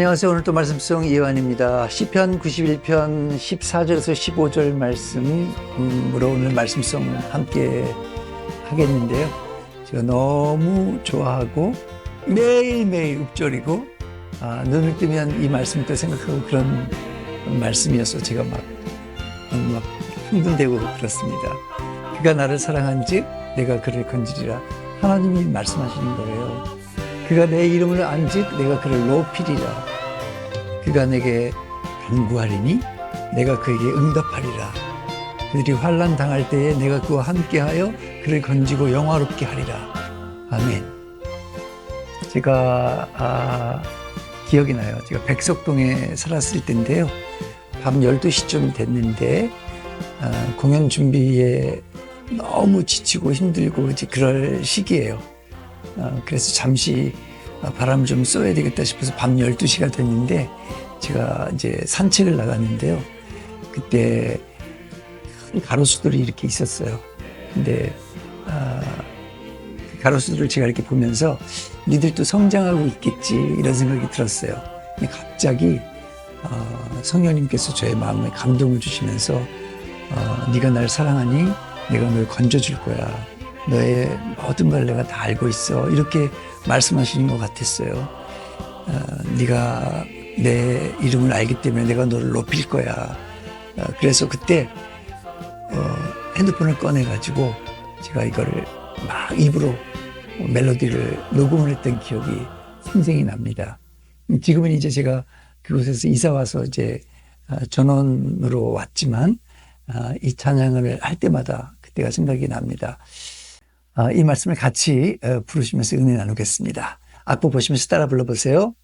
안녕하세요. 오늘 또 말씀송 이완입니다. 시편 91편 14절에서 15절 말씀으로 오늘 말씀송 함께 하겠는데요. 제가 너무 좋아하고 매일매일 읊조리고 아, 눈을 뜨면 이 말씀을 또 생각하고 그런 말씀이어서 제가 막, 너무 막 흥분되고 그렇습니다. 그가 나를 사랑한 즉 내가 그를 건지리라 하나님이 말씀하시는 거예요. 그가 내 이름을 안즉 내가 그를 높이리라. 그가 내게 간구하리니 내가 그에게 응답하리라. 그들이 환란 당할 때에 내가 그와 함께하여 그를 건지고 영화롭게 하리라. 아멘. 제가 아, 기억이 나요. 제가 백석동에 살았을 때인데요. 밤 12시쯤 됐는데 아, 공연 준비에 너무 지치고 힘들고 그럴 시기예요. 어, 그래서 잠시 어, 바람을 좀 쏘야 되겠다 싶어서 밤 12시가 됐는데 제가 이제 산책을 나갔는데요. 그때 큰 가로수들이 이렇게 있었어요. 근데 아, 그 가로수들을 제가 이렇게 보면서 니들도 성장하고 있겠지 이런 생각이 들었어요. 근데 갑자기 어, 성령님께서 저의 마음에 감동을 주시면서 어, 네가 날 사랑하니 내가 널 건져줄 거야. 너의 모든 걸 내가 다 알고 있어. 이렇게 말씀하시는 것 같았어요. 어, 네가 내 이름을 알기 때문에 내가 너를 높일 거야. 어, 그래서 그때 어, 핸드폰을 꺼내 가지고 제가 이거를 막 입으로 멜로디를 녹음을 했던 기억이 생생히 납니다. 지금은 이제 제가 그곳에서 이사 와서 이제 어, 전원으로 왔지만 아, 이 찬양을 할 때마다 그때가 생각이 납니다. 아, 이 말씀을 같이 어, 부르시면서 은혜 나누겠습니다. 악보 보시면서 따라 불러보세요.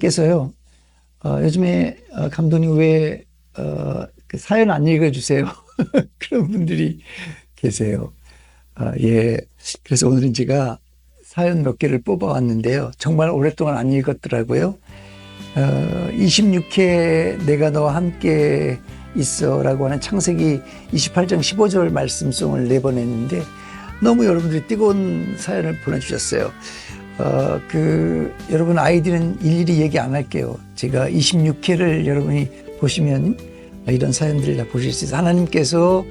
여러분께서요 어, 요즘에 어, 감독님 왜 어, 그 사연 안 읽어주세요? 그런 분들이 계세요. 아, 예. 그래서 오늘은 제가 사연 몇 개를 뽑아왔는데요. 정말 오랫동안 안 읽었더라고요. 어, 26회 내가 너와 함께 있어라고 하는 창세기 28장 15절 말씀송을 내보냈는데 너무 여러분들이 뜨거운 사연을 보내주셨어요. 어, 그, 여러분 아이디는 일일이 얘기 안 할게요. 제가 26회를 여러분이 보시면 이런 사연들을 다 보실 수 있어요. 하나님께서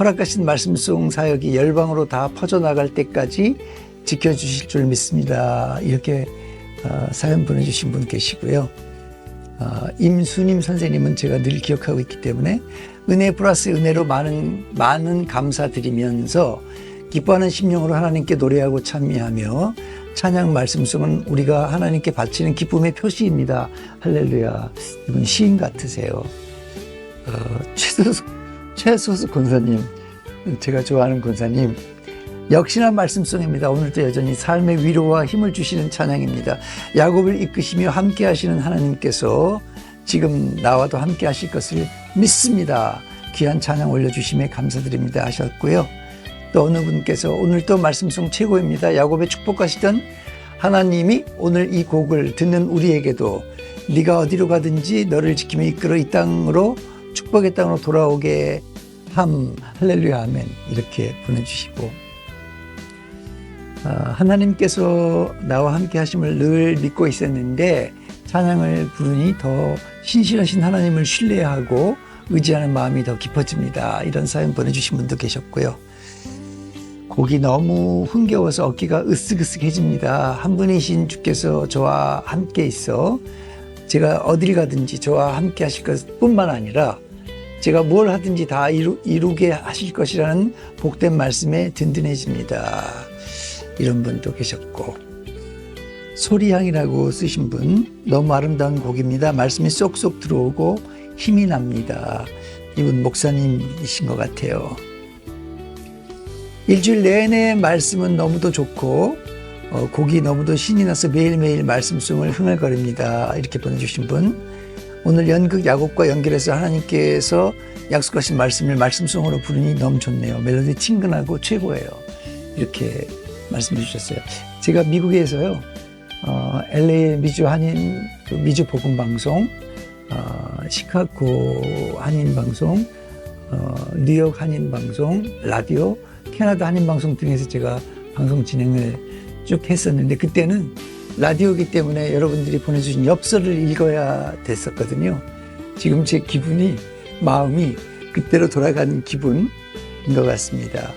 허락하신 말씀송 사역이 열방으로 다 퍼져나갈 때까지 지켜주실 줄 믿습니다. 이렇게 어, 사연 보내주신 분 계시고요. 어, 임수님 선생님은 제가 늘 기억하고 있기 때문에 은혜 플러스 은혜로 많은 많은 감사드리면서 기뻐하는 심령으로 하나님께 노래하고 찬미하며 찬양 말씀송은 우리가 하나님께 바치는 기쁨의 표시입니다. 할렐루야. 이분 시인 같으세요. 어, 최소석, 최소수 권사님, 제가 좋아하는 권사님, 역시나 말씀성입니다. 오늘도 여전히 삶의 위로와 힘을 주시는 찬양입니다. 야곱을 이끄시며 함께 하시는 하나님께서 지금 나와도 함께 하실 것을 믿습니다. 귀한 찬양 올려주심에 감사드립니다 하셨고요. 또 어느 분께서 오늘 또 말씀성 최고입니다. 야곱의 축복하시던 하나님이 오늘 이 곡을 듣는 우리에게도 네가 어디로 가든지 너를 지키며 이끌어 이 땅으로 축복의 땅으로 돌아오게 함 할렐루야 아멘 이렇게 보내주시고 아, 하나님께서 나와 함께 하심을 늘 믿고 있었는데 찬양을 부르니 더 신실하신 하나님을 신뢰하고 의지하는 마음이 더 깊어집니다. 이런 사연 보내주신 분도 계셨고요. 곡이 너무 흥겨워서 어깨가 으쓱으쓱해집니다. 한 분이신 주께서 저와 함께 있어 제가 어딜 가든지 저와 함께 하실 것 뿐만 아니라 제가 뭘 하든지 다 이루, 이루게 하실 것이라는 복된 말씀에 든든해집니다. 이런 분도 계셨고 소리향이라고 쓰신 분 너무 아름다운 곡입니다. 말씀이 쏙쏙 들어오고 힘이 납니다. 이분 목사님이신 것 같아요. 일주일 내내 말씀은 너무도 좋고 어, 곡이 너무도 신이 나서 매일매일 말씀송을 흥얼거립니다. 이렇게 보내주신 분 오늘 연극 야곱과 연결해서 하나님께서 약속하신 말씀을 말씀송으로 부르니 너무 좋네요. 멜로디 친근하고 최고예요. 이렇게 말씀해 주셨어요. 제가 미국에서요, 어, LA 미주 한인 그 미주 복음 방송, 어, 시카고 한인 방송, 어, 뉴욕 한인 방송, 라디오, 캐나다 한인 방송 등에서 제가 방송 진행을 쭉 했었는데 그때는 라디오기 때문에 여러분들이 보내주신 엽서를 읽어야 됐었거든요. 지금 제 기분이 마음이 그때로 돌아가는 기분인 것 같습니다.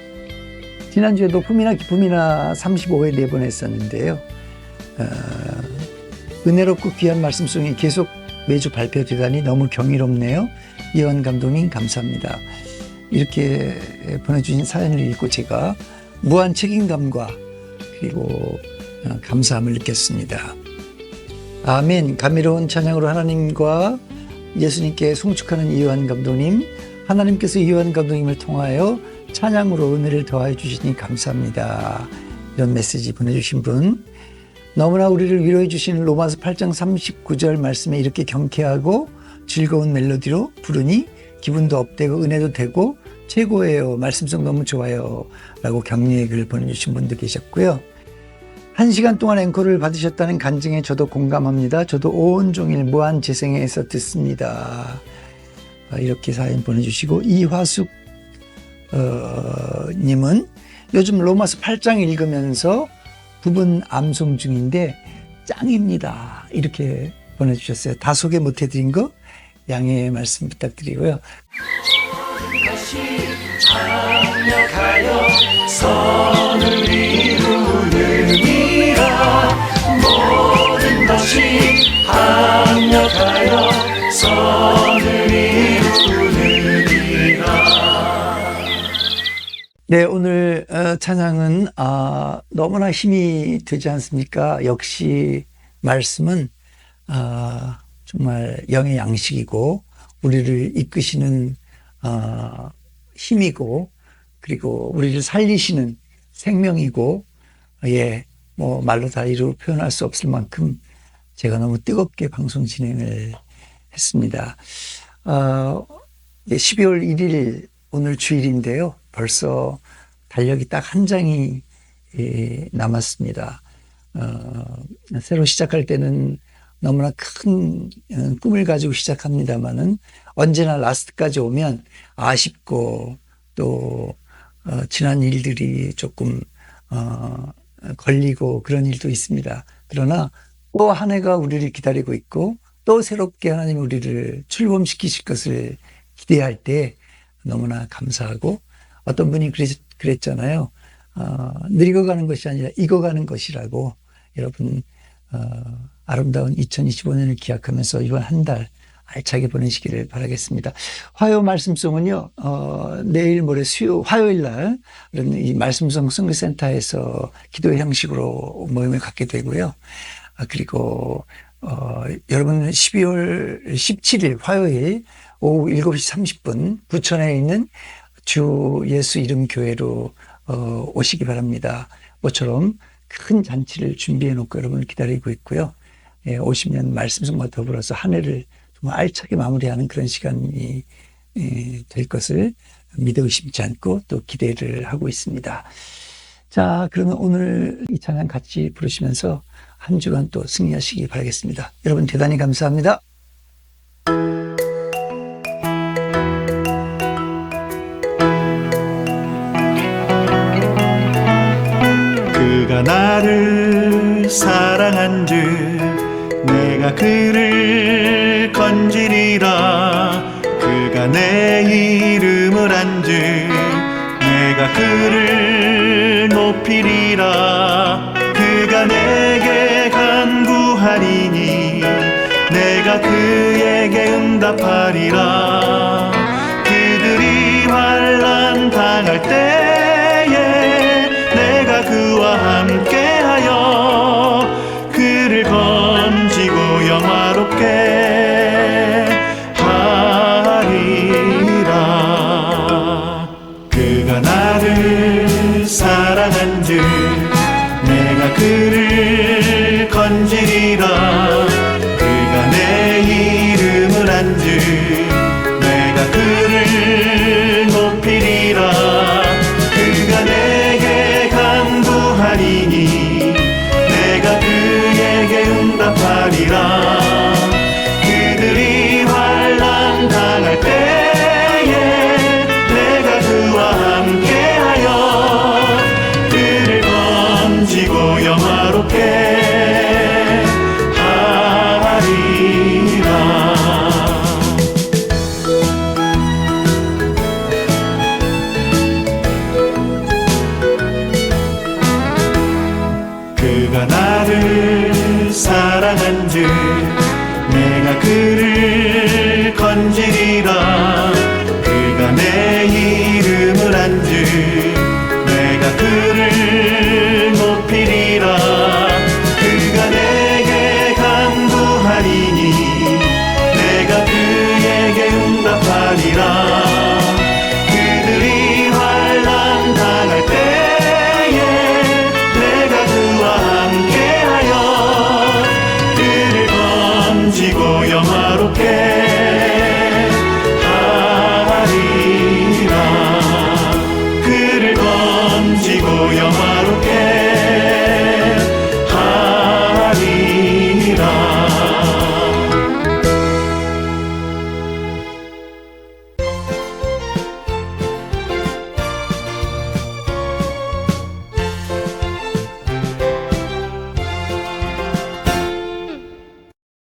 지난주에 높음이나 기쁨이나 35회 내보냈었는데요. 어, 은혜롭고 귀한 말씀송이 계속 매주 발표되다니 너무 경이롭네요. 이원 감독님 감사합니다. 이렇게 보내주신 사연을 읽고 제가 무한 책임감과 그리고 어, 감사함을 느꼈습니다. 아멘. 감미로운 찬양으로 하나님과 예수님께 송축하는 이요한 감독님, 하나님께서 이요한 감독님을 통하여 찬양으로 은혜를 더하여 주시니 감사합니다. 이런 메시지 보내주신 분, 너무나 우리를 위로해 주신 로마서 8장 39절 말씀에 이렇게 경쾌하고 즐거운 멜로디로 부르니 기분도 업되고 은혜도 되고 최고예요. 말씀성 너무 좋아요. 라고 격려의 글을 보내주신 분도 계셨고요. 한 시간 동안 앵콜을 받으셨다는 간증에 저도 공감합니다. 저도 온종일 무한 재생에서 듣습니다. 아, 이렇게 사연 보내주시고 이화숙 어, 님은 요즘 로마서 8장 읽으면서 부분 암송 중인데 짱입니다. 이렇게 보내주셨어요. 다 소개 못해드린 거 양해의 말씀 부탁드리고요. 네, 오늘 어, 찬양은 아, 너무나 힘이 되지 않습니까? 역시 말씀은 아, 정말 영의 양식이고 우리를 이끄시는 아, 힘이고 그리고 우리를 살리시는 생명이고 예, 뭐 말로 다 이루 표현할 수 없을 만큼 제가 너무 뜨겁게 방송 진행을 했습니다. 어, 12월 1일 오늘 주일인데요. 벌써 달력이 딱 한 장이 예, 남았습니다. 어, 새로 시작할 때는 너무나 큰 어, 꿈을 가지고 시작합니다만은 언제나 라스트까지 오면 아쉽고 또 어, 지난 일들이 조금 어, 걸리고 그런 일도 있습니다. 그러나 또 한 해가 우리를 기다리고 있고 또 새롭게 하나님 우리를 출범시키실 것을 기대할 때 너무나 감사하고 어떤 분이 그랬, 그랬잖아요. 어, 늙어가는 것이 아니라 익어가는 것이라고 여러분 어, 아름다운 2025년을 기약하면서 이번 한 달 알차게 보내시기를 바라겠습니다. 화요 말씀송은요, 어, 내일 모레 수요, 화요일 날, 이 말씀송 승리센터에서 기도 형식으로 모임을 갖게 되고요. 아, 그리고, 어, 여러분 12월 17일 화요일 오후 7시 30분 부천에 있는 주 예수 이름 교회로 어, 오시기 바랍니다. 모처럼 큰 잔치를 준비해 놓고 여러분을 기다리고 있고요. 예, 오시면 말씀 성과 더불어서 한 해를 정말 알차게 마무리하는 그런 시간이 예, 될 것을 믿어 의심치 않고 또 기대를 하고 있습니다. 자, 그러면 오늘 이 찬양 같이 부르시면서 한 주간 또 승리하시기 바라겠습니다. 여러분 대단히 감사합니다. 나를 사랑한 즉 내가 그를 건지리라. 그가 내 이름을 안즉 내가 그를 높이리라. 그가 내게 간구하리니 내가 그에게 응답하리라. 그들이 환란 당할 때